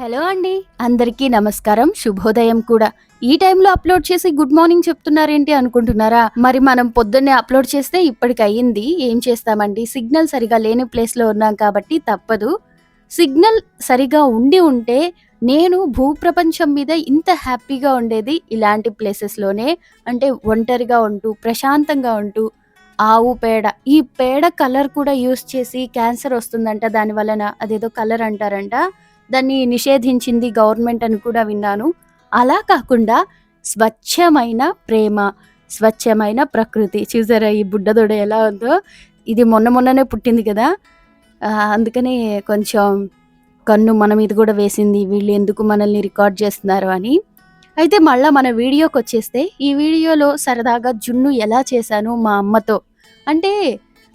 Hello అండి. అందరికీ నమస్కారం. శుభోదయం కూడా. ఈ టైంలో అప్లోడ్ చేసి గుడ్ మార్నింగ్ చెప్తున్నారేంటి అనుకుంటున్నారా? మరి మనం పొద్దున్నే అప్లోడ్ చేస్తే ఇప్పటికి అయ్యింది ఏం చేస్తామండి? సిగ్నల్ సరిగా లేని ప్లేస్లో ఉన్నాం కాబట్టి తప్పదు. సిగ్నల్ సరిగా ఉండి ఉంటే నేను భూప్రపంచం మీద ఇంత హ్యాపీగా ఉండేది ఇలాంటి ప్లేసెస్లోనే. అంటే ఒంటరిగా ఉంటూ ప్రశాంతంగా ఉంటూ ఆవు పేడ. ఈ పేడ కలర్ కూడా యూస్ చేసి క్యాన్సర్ వస్తుందంట. దాని వలన అదేదో కలర్ అంటారంట. దాన్ని నిషేధించింది గవర్నమెంట్ అని కూడా విన్నాను. అలా కాకుండా స్వచ్ఛమైన ప్రేమ స్వచ్ఛమైన ప్రకృతి. చూసారా ఈ బుడ్డదొడ ఎలా ఉందో? ఇది మొన్న మొన్ననే పుట్టింది కదా? అందుకని కొంచెం కన్ను మన మీద కూడా వేసింది. వీళ్ళు ఎందుకు మనల్ని రికార్డ్ చేస్తున్నారు అని. అయితే మళ్ళీ మన వీడియోకి వచ్చేస్తే ఈ వీడియోలో సరదాగా జున్ను ఎలా చేశాను మా అమ్మతో? అంటే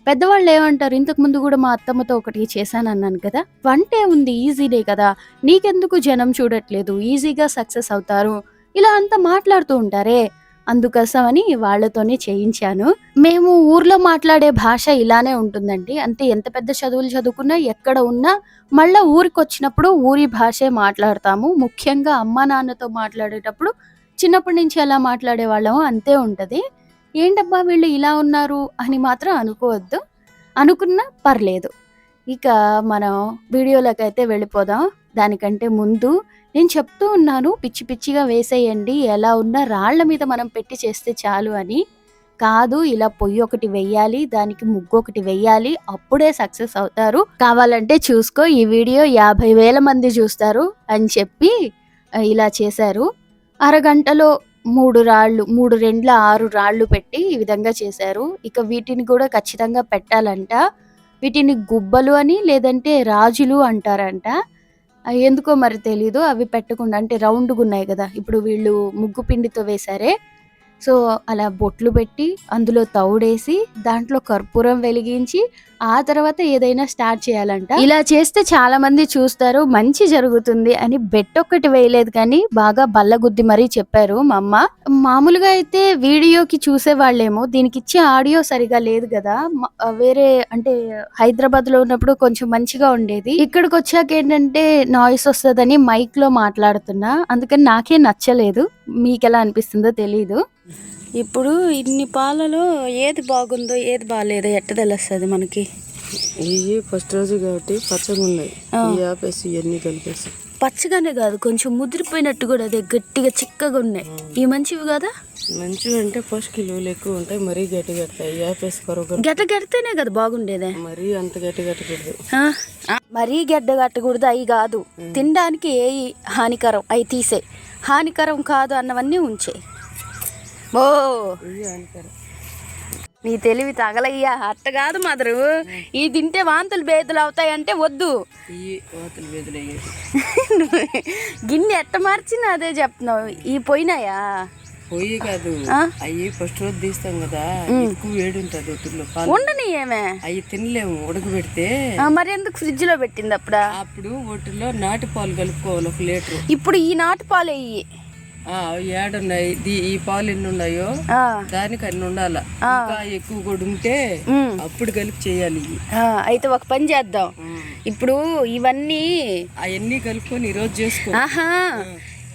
పెద్దవాళ్ళు ఏమంటారు? ఇంతకు ముందు కూడా మా అత్తమ్మతో ఒకటి చేశాను అన్నాను కదా. వంటే ఉంది ఈజీనే కదా. నీకెందుకు జనం చూడట్లేదు? ఈజీగా సక్సెస్ అవుతారు. ఇలా అంతా మాట్లాడుతూ ఉంటారే. అందుకోసమని వాళ్ళతోనే చేయించాను. మేము ఊర్లో మాట్లాడే భాష ఇలానే ఉంటుందండి. అంటే ఎంత పెద్ద చదువులు చదువుకున్నా ఎక్కడ ఉన్నా మళ్ళా ఊరికి వచ్చినప్పుడు ఊరి భాషే మాట్లాడతాము. ముఖ్యంగా అమ్మ నాన్నతో మాట్లాడేటప్పుడు చిన్నప్పటి నుంచి ఎలా మాట్లాడే వాళ్ళము అంతే ఉంటుంది. ఏంటబ్బా వీళ్ళు ఇలా ఉన్నారు? అని మాత్రం అనుకోవద్దు. అనుకున్నా పర్లేదు. ఇక మనం వీడియోలోకి అయితే వెళ్ళిపోదాం. దానికంటే ముందు నేను చెప్తూ ఉన్నాను పిచ్చి పిచ్చిగా వేసేయండి. ఎలా ఉన్నా రాళ్ళ మీద మనం పెట్టి చేస్తే చాలు అని. కాదు ఇలా పొయ్యి ఒకటి వెయ్యాలి దానికి ముగ్గు ఒకటి వెయ్యాలి అప్పుడే సక్సెస్ అవుతారు. కావాలంటే చూసుకో ఈ వీడియో యాభై వేల మంది చూస్తారు అని చెప్పి ఇలా చేశారు. అరగంటలో మూడు రాళ్ళు మూడు రెండ్ల ఆరు రాళ్ళు పెట్టి ఈ విధంగా చేశారు. ఇక వీటిని కూడా ఖచ్చితంగా పెట్టాలంట. వీటిని గుబ్బలు అని లేదంటే రాజులు అంటారంట. ఎందుకో మరి తెలీదు. అవి పెట్టకుండా అంటే రౌండ్గా ఉన్నాయి కదా. ఇప్పుడు వీళ్ళు ముగ్గు పిండితో వేశారే. సో అలా బొట్లు పెట్టి అందులో తౌడేసి దాంట్లో కర్పూరం వెలిగించి ఆ తర్వాత ఏదైనా స్టార్ట్ చేయాలంట? ఇలా చేస్తే చాలా మంది చూస్తారు మంచి జరుగుతుంది అని బెట్ ఒక్కటి వేయలేదు కానీ బాగా బల్లగుద్ది మరీ చెప్పారు మా అమ్మ. మామూలుగా అయితే వీడియోకి చూసే వాళ్ళేమో దీనికి ఇచ్చే ఆడియో సరిగా లేదు కదా. వేరే అంటే హైదరాబాద్లో ఉన్నప్పుడు కొంచెం మంచిగా ఉండేది. ఇక్కడికి వచ్చాక ఏంటంటే నాయిస్ వస్తుందని మైక్లో మాట్లాడుతున్నా అందుకని నాకే నచ్చలేదు. మీకు ఎలా అనిపిస్తుందో తెలీదు. ఇప్పుడు ఇన్ని పాలలో ఏది బాగుందో ఏది బాగాలేదో ఎట్ట తెలుస్తుంది మనకి? ఇవి ఫస్ట్ రోజు కాబట్టి పచ్చగా ఉన్నాయి. ఆపేసి ఇవన్నీ కలిపేసి. పచ్చగానే కాదు కొంచెం ముదిరిపోయినట్టు కూడా అదే గట్టిగా చిక్కగా ఉన్నాయి. ఈ మంచివి కదా? మంచిగా అంటే ఫస్ట్ కిలోలు ఎక్కువ ఉంటాయి మరీ గట్టి ఈ ఆపేసి కొరకొర గట్ట గడితేనే కదా బాగుండేదే. మరీ అంత గట్టి కట్టకూడదు ఆ? మరీ గడ్డ కట్టకూడదు అవి కాదు. తినడానికి ఏ హానికరం అవి తీసే హానికరం కాదు అన్నవన్నీ ఉంచే ఓ. నీ తెలివి తగలయ్యా. అట్ట కాదు మదరు ఈ తింటే వాంతులు బేతులు అవుతాయంటే వద్దు. గిన్నె ఎట్ట మార్చినా అదే చెప్తున్నావు. ఈ పోయినాయా? పొయ్యి కాదు? అవి ఫస్ట్ రోజు తీస్తాం కదా. ఎక్కువ వేడి ఉంటుంది ఒత్తుల్లో పాలు ఉండని ఏమే? అవి తినలేము. ఉడకబెడితే మరి ఎందుకు ఫ్రిడ్జ్లో పెట్టింది అప్పుడా? అప్పుడు ఒట్టులో నాటు పాలు కలుపుకోవాలి ఒక లీటరు. ఇప్పుడు ఈ నాటు పాలు ఏడున్నాయి ఈ పాలు ఎన్ని ఉన్నాయో దానికి అన్ని ఉండాల. ఇంకా ఎక్కువ కూడా ఉంటే. అప్పుడు కలిపి చేయాలి. ఇవి అయితే ఒక పని చేద్దాం. ఇప్పుడు ఇవన్నీ అవన్నీ కలుపుకొని ఈరోజు చేసుకో. ఆహా.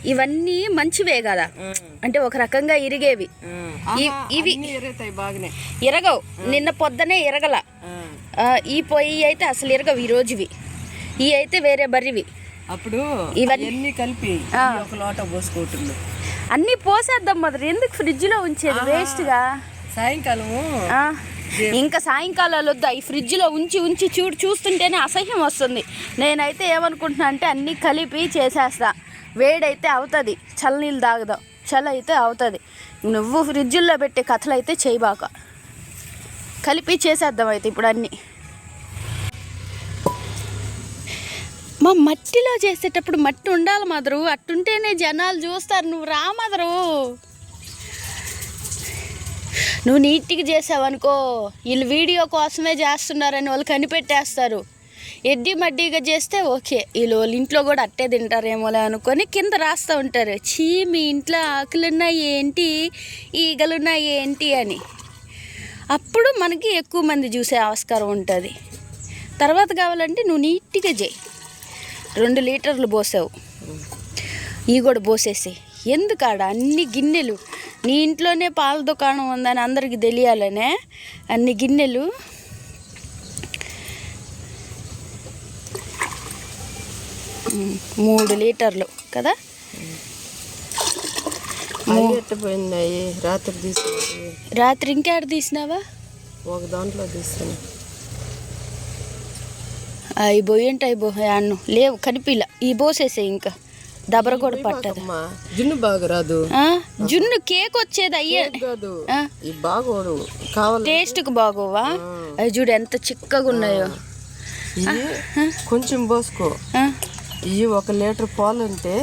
ఇవన్నీ మంచివే కదా. అంటే ఒక రకంగా ఇరిగేవి. ఇవి ఇరగవు. నిన్న పొద్దునే ఇరగల. ఈ పొయ్యి అయితే అసలు ఇరగవు ఈ రోజువి ఈ అయితే వేరే బర్రివి. అప్పుడు ఇవన్నీ- కలిపి ఒక లోట పోసుకోవటంలో. అన్నీ పోసేద్దాం మదర్. ఎందుకు ఫ్రిడ్జ్లో ఉంచేది? వేస్ట్గా సాయంకాలము ఆ, ఇంకా సాయంకాలాలు వద్దా? ఈ ఫ్రిడ్జ్లో ఉంచి ఉంచి చూడు చూస్తుంటేనే అసహ్యం వస్తుంది. నేనైతే ఏమనుకుంటున్నా అంటే అన్నీ కలిపి చేసేస్తా. వేడైతే అవుతుంది. చల్లనీళ్ళు తాగుదాం. చల్ల అయితే అవుతుంది. నువ్వు ఫ్రిడ్జుల్లో పెట్టే కథలు అయితే చేయబాక. కలిపి చేసేద్దాం అయితే ఇప్పుడు అన్నీ. మా మట్టిలో చేసేటప్పుడు మట్టి ఉండాలి మదరు అట్టుంటేనే జనాలు చూస్తారు. నువ్వు రా మదరు నువ్వు నీట్గా చేసావనుకో వీళ్ళు వీడియో కోసమే చేస్తున్నారని వాళ్ళు కనిపెట్టేస్తారు. ఎడ్డి మడ్డీగా చేస్తే ఓకే. వీళ్ళు వాళ్ళ ఇంట్లో కూడా అట్టే తింటారేమోలే అనుకొని కింద రాస్తూ ఉంటారు. చీ మీ ఇంట్లో ఆకులున్నాయి ఏంటి? ఈగలున్నాయి ఏంటి అని. అప్పుడు మనకి ఎక్కువ మంది చూసే ఆస్కారం ఉంటుంది. తర్వాత కావాలంటే నువ్వు నీట్గా చేయి. రెండు లీటర్లు పోసావు. ఇవి కూడా పోసేసి ఎందుకాడ అన్ని గిన్నెలు? నీ ఇంట్లోనే పాల దుకాణం ఉందని అందరికి తెలియాలనే? అన్ని గిన్నెలు? మూడు లీటర్లు కదా? రాత్రి రాత్రి ఇంకేడ తీసినావా? ఒక దాంట్లో తీస్తాను అవి పోయింటే అవి బో అన్ను. లేవు కనిపిల. ఈ పోసేసే ఇంకా. దబర కూడా పట్టదు. జున్ను బాగా రాదు. ఆ, జున్ను కేక్ వచ్చేది అయ్యే. కాదు. బాగోడు కావాలి. టేస్ట్కి బాగోవా? అవి చూడు ఎంత చిక్కగా ఉన్నాయో. కొంచెం పోసుకో ఆ, ఇవి ఒక లీటర్ పాలు అంటే.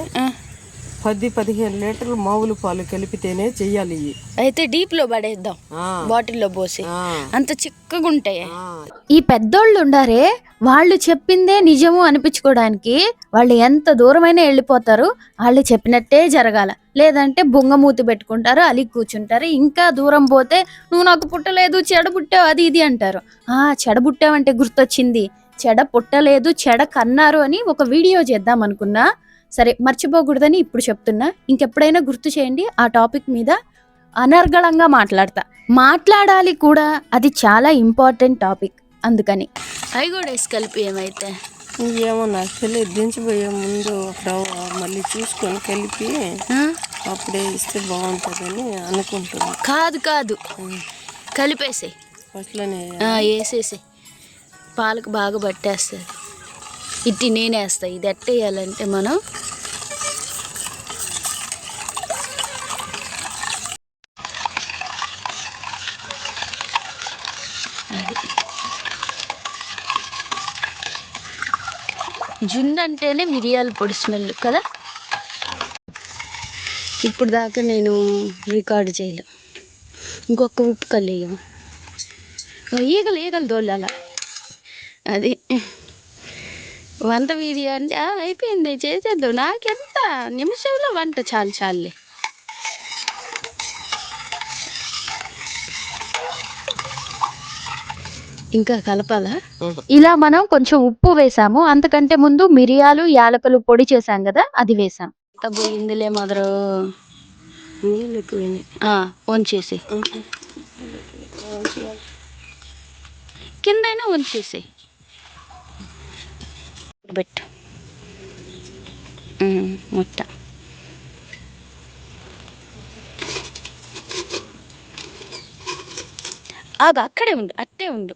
పది పదిహేను లీటర్లు మామూలు పాలు కలిపితేనే చెయ్యాలి. అయితే డీప్లో పడేద్దాం. ఆ, బాటిల్లో పోసి. అంత చిక్కగా ఉంటాయి. ఈ పెద్దోళ్ళు ఉండారే వాళ్ళు చెప్పిందే నిజము అనిపించుకోవడానికి వాళ్ళు ఎంత దూరమైనా వెళ్ళిపోతారు వాళ్ళు చెప్పినట్టే జరగాల. లేదంటే బొంగమూతి పెట్టుకుంటారు అలిగి కూర్చుంటారు ఇంకా దూరం పోతే నువ్వు నాకు పుట్టలేదు చెడ పుట్టావు అది ఇది అంటారు. ఆ చెడ పుట్టావంటే గుర్తొచ్చింది. చెడ పుట్టలేదు చెడ కన్నారు అని ఒక వీడియో చేద్దాం అనుకున్నా. సరే మర్చిపోకూడదని ఇప్పుడు చెప్తున్నా. ఇంకెప్పుడైనా గుర్తు చేయండి ఆ టాపిక్ మీద అనర్గళంగా మాట్లాడతా. మాట్లాడాలి కూడా అది చాలా ఇంపార్టెంట్ టాపిక్. అందుకని. అవి కూడా వేసి కలిపి ఏమైతే? ఏమో నాకు తెలియదు. దించిపోయే ముందు మళ్ళీ చూసుకొని కలిపి అప్పుడే ఇస్తే బాగుంటుందని అనుకుంటున్నాను కాదు కాదు. కలిపేసాయి. ఫస్ట్లోనే వేసేసి పాలకు బాగా పట్టేస్తుంది. ఇట్టి నేనే వేస్తా ఇది ఎట్టేయాలంటే మనం జున్ను అంటేనే మిరియాల పొడి స్మెల్ కదా? ఇప్పుడు దాకా నేను రికార్డు చేయలే. ఇంకొక ఉప్పు కలియం ఈగలు ఈగలు దోలాల అది వంట వీడియో అంటే అయిపోయింది చేసేద్దాం. నాకెంత? నిమిషంలో వంట చాలు చాలులే. ఇంకా కలపాలా? ఇలా మనం కొంచెం ఉప్పు వేసాము. అంతకంటే ముందు మిరియాలు యాలకులు పొడి చేసాం కదా అది వేసాం. పోయిందిలే మదరు ఎక్కువైనాయి. వంచేసి కిందైనా వంచేసి పెట్టు. ఉమ్, ముట్ట. అది అక్కడే ఉండు అట్టే ఉండు.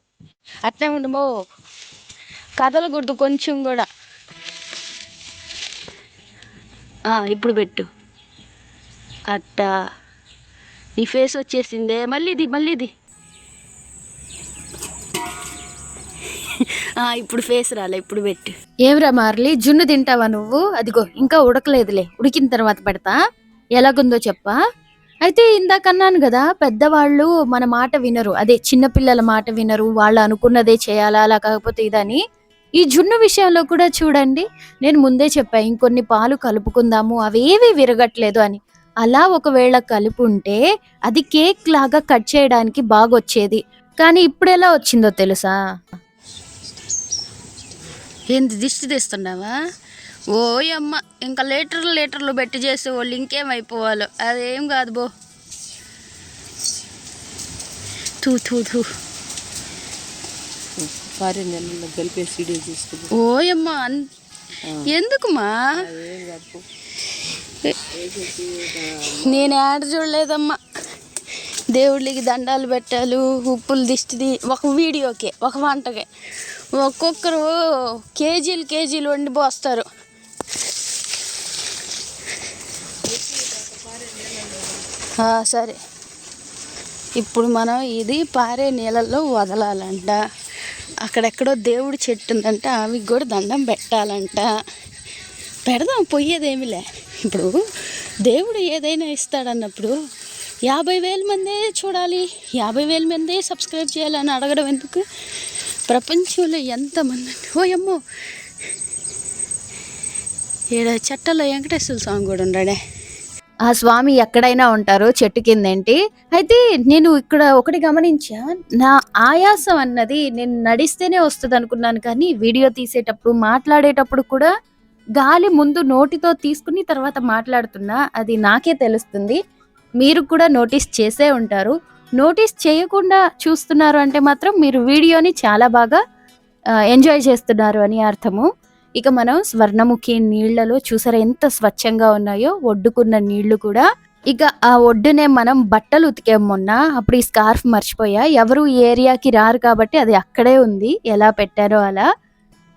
అట్టే ఉండమో కదలకూడదు కొంచెం కూడా. ఇప్పుడు పెట్టు. అట్టా. నీ ఫేస్ వచ్చేసిందే. మళ్ళీది మళ్ళీది ఇప్పుడు ఫేస్ రాలే ఇప్పుడు పెట్టు. ఏమిరా మార్లీ జున్ను తింటావా నువ్వు? అదిగో ఇంకా ఉడకలేదులే. ఉడికిన తర్వాత పెడతా. ఎలాగుందో చెప్పా? అయితే ఇందాక అన్నాను కదా పెద్దవాళ్ళు మన మాట వినరు. అదే చిన్నపిల్లల మాట వినరు. వాళ్ళు అనుకున్నదే చేయాలా అలా కాకపోతే ఇదని. ఈ జున్ను విషయంలో కూడా చూడండి. నేను ముందే చెప్పా ఇంకొన్ని పాలు కలుపుకుందాము అవేవి విరగట్లేదు అని. అలా ఒకవేళ కలుపు ఉంటే అది కేక్ లాగా కట్ చేయడానికి బాగొచ్చేది. కానీ ఇప్పుడు ఎలా వచ్చిందో తెలుసా? ఏంది దిష్టి తెస్తున్నావా? ఓయమ్మ ఇంకా లీటర్లు లీటర్లు పెట్టి చేసే వాళ్ళు ఇంకేం అయిపోవాలో అదేం కాదు బో. తూ తూ తూ కలిపేసి వీడియో తీసుకుంది. ఓయమ్మ ఎందుకుమా? నేను ఆడ చూడలేదమ్మా. దేవుళ్ళకి దండాలు పెట్టాలు ఉప్పులు దిష్టిది ఒక వీడియోకే ఒక వంటకే. ఒక్కొక్కరు కేజీలు కేజీలు వండి పోస్తారు. సరే. ఇప్పుడు మనం ఇది పారే నీళ్ళల్లో వదలాలంట. అక్కడెక్కడో దేవుడి చెట్టు ఉందంట అవి కూడా దండం పెట్టాలంట. పెడదాం పొయ్యేదేమిలే. ఇప్పుడు దేవుడు ఏదైనా ఇస్తాడన్నప్పుడు యాభై వేల మందే చూడాలి. యాభై వేల మందే సబ్స్క్రైబ్ చేయాలని అడగడం ఎందుకు? ప్రపంచంలో ఎంతమంది ఓ అమ్మో ఈడ చెట్టలో వెంకటేశ్వర స్వామి కూడా ఉన్నాడే ఆ స్వామి ఎక్కడైనా ఉంటారు చెట్టు కిందేంటి? అయితే నేను ఇక్కడ ఒకటి గమనించా నా ఆయాసం అన్నది నేను నడిస్తేనే వస్తుంది అనుకున్నాను కానీ వీడియో తీసేటప్పుడు మాట్లాడేటప్పుడు కూడా గాలి ముందు నోటితో తీసుకుని తర్వాత మాట్లాడుతున్నా అది నాకే తెలుస్తుంది. మీరు కూడా నోటీస్ చేసే ఉంటారు. నోటీస్ చేయకుండా చూస్తున్నారు అంటే మాత్రం మీరు వీడియోని చాలా బాగా ఎంజాయ్ చేస్తున్నారు అని అర్థము. ఇక మనం స్వర్ణముఖి నీళ్ళలో చూసారా ఎంత స్వచ్ఛంగా ఉన్నాయో? ఒడ్డుకున్న నీళ్ళు కూడా. ఇక ఆ ఒడ్డునే మనం బట్టలు ఉతికాం మొన్న. అప్పుడు ఈ స్కార్ఫ్ మర్చిపోయా. ఎవరు ఈ ఏరియాకి రారు కాబట్టి అది అక్కడే ఉంది. ఎలా పెట్టారో అలా.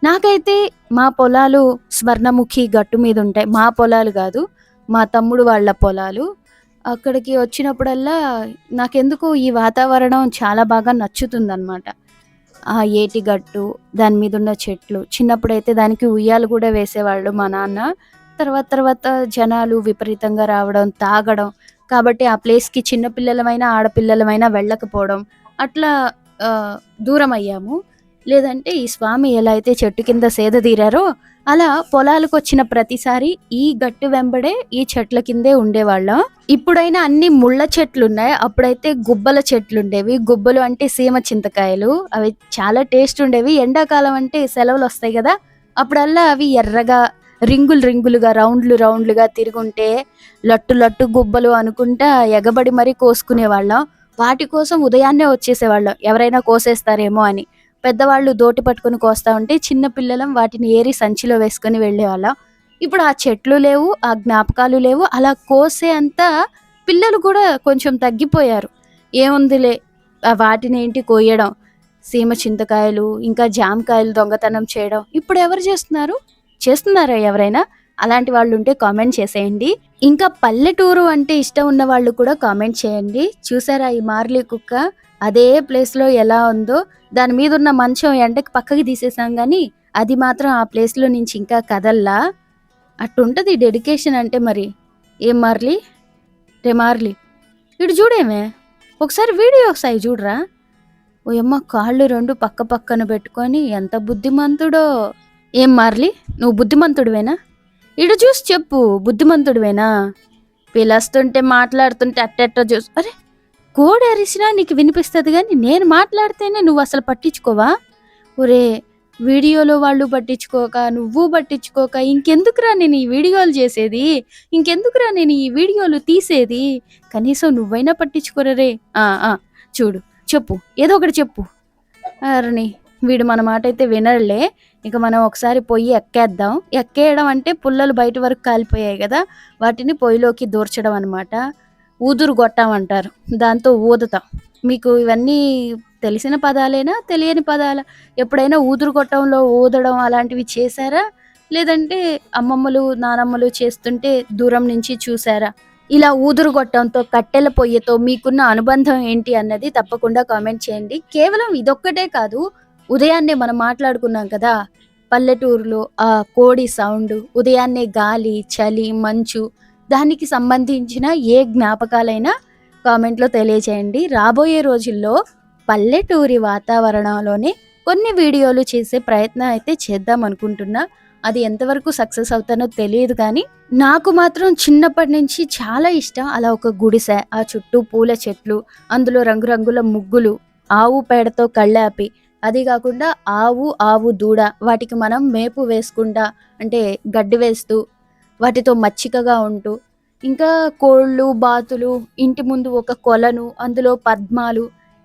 నాకైతే మా పొలాలు స్వర్ణముఖి గట్టు మీద ఉంటాయి. మా పొలాలు కాదు మా తమ్ముడు వాళ్ళ పొలాలు. అక్కడికి వచ్చినప్పుడల్లా నాకెందుకు ఈ వాతావరణం చాలా బాగా నచ్చుతుందన్నమాట. ఆ ఏటి గట్టు దాని మీద ఉన్న చెట్లు. చిన్నప్పుడైతే దానికి ఉయ్యాలు కూడా వేసేవాళ్ళు మా నాన్న. తర్వాత తర్వాత జనాలు విపరీతంగా రావడం తాగడం. కాబట్టి ఆ ప్లేస్కి చిన్నపిల్లలమైనా ఆడపిల్లలమైనా వెళ్ళకపోవడం. అట్లా దూరం అయ్యాము లేదంటే ఈ స్వామి ఎలా అయితే చెట్టు కింద సేద తీరారో అలా పొలాలకు వచ్చిన ప్రతిసారి ఈ గట్టు వెంబడే ఈ చెట్ల కిందే ఉండేవాళ్ళం. ఇప్పుడైనా అన్ని ముళ్ళ చెట్లు ఉన్నాయి అప్పుడైతే గుబ్బల చెట్లు ఉండేవి గుబ్బలు అంటే సీమ చింతకాయలు. అవి చాలా టేస్ట్ ఉండేవి. ఎండాకాలం అంటే సెలవులు వస్తాయి కదా. అప్పుడల్లా అవి ఎర్రగా రింగులు రింగులుగా రౌండ్లు రౌండ్లుగా తిరుగుంటే లట్టు లట్టు గుబ్బలు అనుకుంటా ఎగబడి మరీ కోసుకునే వాళ్ళం వాటి కోసం ఉదయాన్నే వచ్చేసేవాళ్ళం. ఎవరైనా కోసేస్తారేమో అని. పెద్దవాళ్ళు దోటి పట్టుకుని కోస్తా ఉంటే చిన్న పిల్లలం వాటిని ఏరి సంచిలో వేసుకొని వెళ్ళేవాళ్ళం. ఇప్పుడు ఆ చెట్లు లేవు ఆ జ్ఞాపకాలు లేవు అలా కోసే అంత పిల్లలు కూడా కొంచెం తగ్గిపోయారు. ఏముందిలే వాటిని ఏంటి కోయడం? సీమ చింతకాయలు ఇంకా జామకాయలు దొంగతనం చేయడం. ఇప్పుడు ఎవరు చేస్తున్నారు? చేస్తున్నారా ఎవరైనా? అలాంటి వాళ్ళు ఉంటే కామెంట్ చేసేయండి. ఇంకా పల్లెటూరు అంటే ఇష్టం ఉన్న వాళ్ళు కూడా కామెంట్ చేయండి. చూసారా ఈ మార్లీ కుక్క? అదే ప్లేస్లో ఎలా ఉందో? దాని మీద ఉన్న మంచం ఎండకి పక్కకి తీసేసాం కానీ అది మాత్రం ఆ ప్లేస్లో నుంచి ఇంకా కదల్లా. అట్టుంటుంది డెడికేషన్ అంటే మరి. ఏం మార్లీ? రే మార్లీ ఇటు చూడేమే. ఒకసారి వీడియో ఒకసారి చూడరా? ఓయమ్మ కాళ్ళు రెండు పక్క పక్కన పెట్టుకొని ఎంత బుద్ధిమంతుడో. ఏం మార్లీ? నువ్వు బుద్ధిమంతుడివేనా? ఇటు చూసి చెప్పు బుద్ధిమంతుడివేనా? పిలుస్తుంటే మాట్లాడుతుంటే అట్టెట్ట చూసి అరే కోడి అరిసినా నీకు వినిపిస్తుంది కానీ నేను మాట్లాడితేనే నువ్వు అసలు పట్టించుకోవా? ఒరే వీడియోలో వాళ్ళు పట్టించుకోక నువ్వు పట్టించుకోక ఇంకెందుకురా నేను ఈ వీడియోలు చేసేది? ఇంకెందుకురా నేను ఈ వీడియోలు తీసేది? కనీసం నువ్వైనా పట్టించుకోరరే ఆ, ఆ, చూడు చెప్పు ఏదో ఒకటి చెప్పు. అరణి వీడు మన మాట అయితే వినర్లే. ఇక మనం ఒకసారి పొయ్యి ఎక్కేద్దాం. ఎక్కేయడం అంటే పుల్లలు బయట వరకు కాలిపోయాయి కదా వాటిని పొయ్యిలోకి దూర్చడం అనమాట ఊదురు అంటారు దాంతో ఊదుతాం. మీకు ఇవన్నీ తెలిసిన పదాలేనా? తెలియని పదాల? ఎప్పుడైనా ఊదురు కొట్టంలో ఊదడం అలాంటివి చేశారా? లేదంటే అమ్మమ్మలు నానమ్మలు చేస్తుంటే దూరం నుంచి చూసారా ఇలా ఊదురు గొట్టంతో కట్టెల పొయ్యితో మీకున్న అనుబంధం ఏంటి అన్నది తప్పకుండా కామెంట్ చేయండి. కేవలం ఇదొక్కటే కాదు ఉదయాన్నే మనం మాట్లాడుకున్నాం కదా పల్లెటూరులో ఆ కోడి సౌండ్ ఉదయాన్నే గాలి చలి మంచు దానికి సంబంధించిన ఏ జ్ఞాపకాలైనా కామెంట్లో తెలియచేయండి. రాబోయే రోజుల్లో పల్లెటూరి వాతావరణంలోనే కొన్ని వీడియోలు చేసే ప్రయత్నం అయితే చేద్దాం అనుకుంటున్నా. అది ఎంతవరకు సక్సెస్ అవుతానో తెలియదు కానీ నాకు మాత్రం చిన్నప్పటి నుంచి చాలా ఇష్టం అలా ఒక గుడిసె ఆ చుట్టూ పూల చెట్లు అందులో రంగురంగుల ముగ్గులు ఆవు పేడతో కళ్ళాపి. అది కాకుండా ఆవు ఆవు దూడ వాటికి మనం మేపు వేసుకుంటా అంటే గడ్డి వేస్తూ వాటితో మచ్చికగా ఉంటూ ఇంకా కోళ్ళు బాతులు ఇంటి ముందు ఒక కొలను అందులో పద్మాలు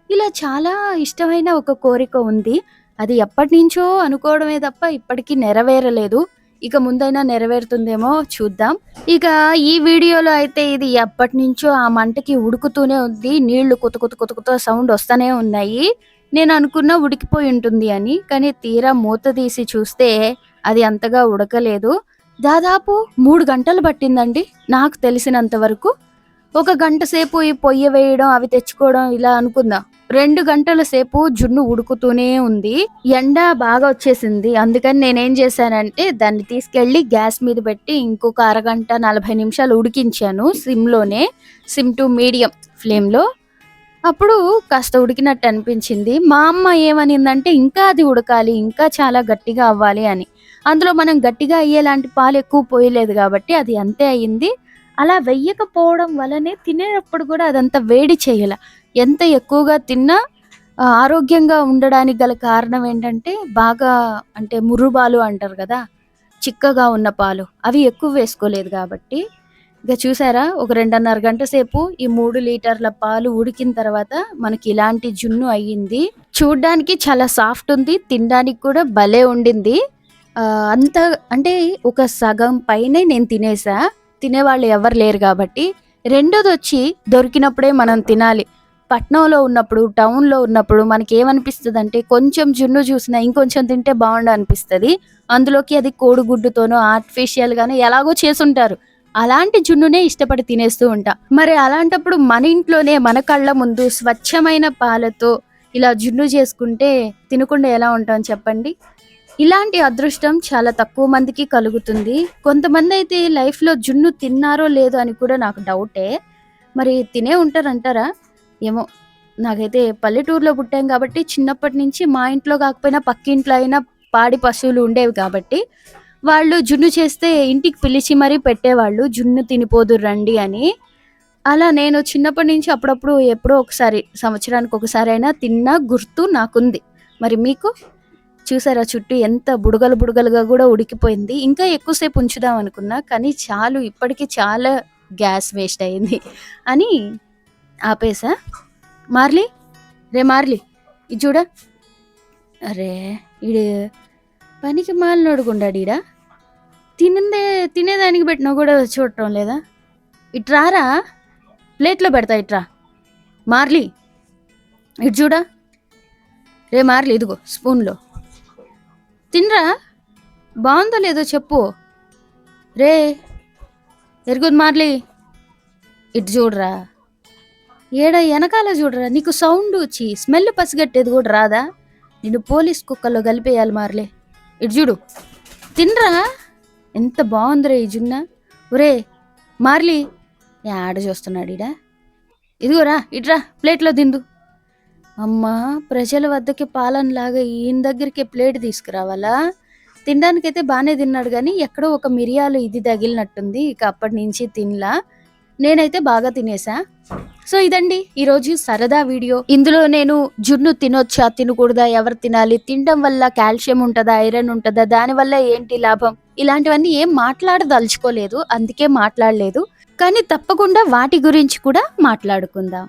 ఇలా చాలా ఇష్టమైన ఒక కోరిక ఉంది. అది ఎప్పటి నుంచో అనుకోవడమే తప్ప ఇప్పటికీ నెరవేరలేదు. ఇక ముందైనా నెరవేరుతుందేమో చూద్దాం. ఇక ఈ వీడియోలో అయితే ఇది ఎప్పటి నుంచో ఆ మంటకి ఉడుకుతూనే ఉంది. నీళ్ళు కొత్త కొత్త కొత్త సౌండ్ వస్తూనే ఉన్నాయి. నేను అనుకున్నా ఉడికిపోయి ఉంటుంది అని కానీ తీరా మూత తీసి చూస్తే అది అంతగా ఉడకలేదు. దాదాపు మూడు గంటలు పట్టిందండి నాకు తెలిసినంత వరకు. ఒక గంట సేపు ఈ పొయ్యి వేయడం అవి తెచ్చుకోవడం ఇలా అనుకుందాం రెండు గంటల సేపు జున్ను ఉడుకుతూనే ఉంది. ఎండ బాగా వచ్చేసింది. అందుకని నేనేం చేశానంటే దాన్ని తీసుకెళ్ళి గ్యాస్ మీద పెట్టి ఇంకొక అరగంట నలభై నిమిషాలు ఉడికించాను సిమ్లోనే. సిమ్ టు మీడియం ఫ్లేమ్లో. అప్పుడు కాస్త ఉడికినట్టు అనిపించింది. మా అమ్మ ఏమనిందంటే ఇంకా అది ఉడకాలి ఇంకా చాలా గట్టిగా అవ్వాలి అని. అందులో మనం గట్టిగా అయ్యేలాంటి పాలు ఎక్కువ పోయలేదు కాబట్టి అది అంతే అయ్యింది. అలా వెయ్యకపోవడం వల్లనే తినేటప్పుడు కూడా అదంతా వేడి చేయాల. ఎంత ఎక్కువగా తిన్నా ఆరోగ్యంగా ఉండడానికి గల కారణం ఏంటంటే బాగా అంటే మురుబాలు అంటారు కదా చిక్కగా ఉన్న పాలు. అవి ఎక్కువ వేసుకోలేదు కాబట్టి. ఇక చూసారా ఒక రెండున్నర గంట సేపు ఈ మూడు లీటర్ల పాలు ఉడికిన తర్వాత మనకి ఇలాంటి జున్ను అయ్యింది. చూడ్డానికి చాలా సాఫ్ట్ ఉంది తినడానికి కూడా భలే ఉండింది. అంత అంటే ఒక సగం పైనే నేను తినేసా. తినేవాళ్ళు ఎవరు లేరు కాబట్టి. రెండోది వచ్చి దొరికినప్పుడే మనం తినాలి. పట్నంలో ఉన్నప్పుడు టౌన్లో ఉన్నప్పుడు మనకి ఏమనిపిస్తుంది అంటే కొంచెం జున్ను చూసినా ఇంకొంచెం తింటే బాగుండు అనిపిస్తుంది. అందులోకి అది కోడిగుడ్డుతోనో ఆర్టిఫిషియల్ గానో ఎలాగో చేసుంటారు. అలాంటి జున్నునే ఇష్టపడి తినేస్తూ ఉంటా. మరి అలాంటప్పుడు మన ఇంట్లోనే మన కళ్ళ ముందు స్వచ్ఛమైన పాలతో ఇలా జున్ను చేసుకుంటే తినకుండా ఎలా ఉంటాం చెప్పండి? ఇలాంటి అదృష్టం చాలా తక్కువ మందికి కలుగుతుంది. కొంతమంది అయితే లైఫ్లో జున్ను తిన్నారో లేదో అని కూడా నాకు డౌటే. మరి తినే ఉంటారంటారా? ఏమో నాకైతే పల్లెటూరులో పుట్టాం కాబట్టి చిన్నప్పటి నుంచి మా ఇంట్లో కాకపోయినా పక్కింట్లో అయినా పాడి పశువులు ఉండేవి కాబట్టి వాళ్ళు జున్ను చేస్తే ఇంటికి పిలిచి మరీ పెట్టేవాళ్ళు జున్ను తినిపోదు రండి అని. అలా నేను చిన్నప్పటి నుంచి అప్పుడప్పుడు ఎప్పుడో ఒకసారి సంవత్సరానికి ఒకసారి అయినా తిన్నా గుర్తు నాకుంది. మరి మీకు? చూసారా చుట్టూ ఎంత బుడగలు బుడగలుగా కూడా ఉడికిపోయింది. ఇంకా ఎక్కువసేపు ఉంచుదాం అనుకున్నా కానీ చాలు ఇప్పటికీ చాలా గ్యాస్ వేస్ట్ అయింది అని ఆపేసా. మార్లీ? రే మార్లీ ఇది చూడ. అరే ఇడు పనికి మాలినోడు ఈడ. తినందే తినేదానికి పెట్టినా కూడా చూడటం లేదా? ఇట్రారా ప్లేట్లో పెడతా ఇట్రా మార్లీ ఇటు చూడా. రే మార్లీ ఇదిగో స్పూన్లో. తినరా? బాగుందో లేదో చెప్పు. రే ఎరుగుది మార్లీ. ఇటు చూడరా. ఏడ వెనకాల చూడరా నీకు సౌండ్ వచ్చి స్మెల్ పసిగట్టేది కూడా రాదా? నిన్ను పోలీస్ కుక్కల్లో కలిపేయాలి మార్లే. ఇటు చూడు. తినరా? ఎంత బాగుందిరా ఈ జున్న. ఒరే మార్లీ. ఆడ చూస్తున్నాడు ఇడా ఇదిగోరా ఇట్రా ప్లేట్లో తిందు అమ్మా ప్రజల వద్దకి పాలనలాగా ఈయన దగ్గరికి ప్లేట్ తీసుకురావాలా? తినడానికైతే బాగానే తిన్నాడు కానీ ఎక్కడో ఒక మిరియాలు ఇది తగిలినట్టుంది ఇక అప్పటి నుంచి తినలా. నేనైతే బాగా తినేసా. సో ఇదండి ఈరోజు సరదా వీడియో. ఇందులో నేను జున్ను తినొచ్చా తినకూడదా ఎవరు తినాలి తినడం వల్ల కాల్షియం ఉంటుందా ఐరన్ ఉంటుందా దానివల్ల ఏంటి లాభం? ఇలాంటివన్నీ ఏం మాట్లాడదలుచుకోలేదు అందుకే మాట్లాడలేదు. కానీ తప్పకుండా వాటి గురించి కూడా మాట్లాడుకుందాం.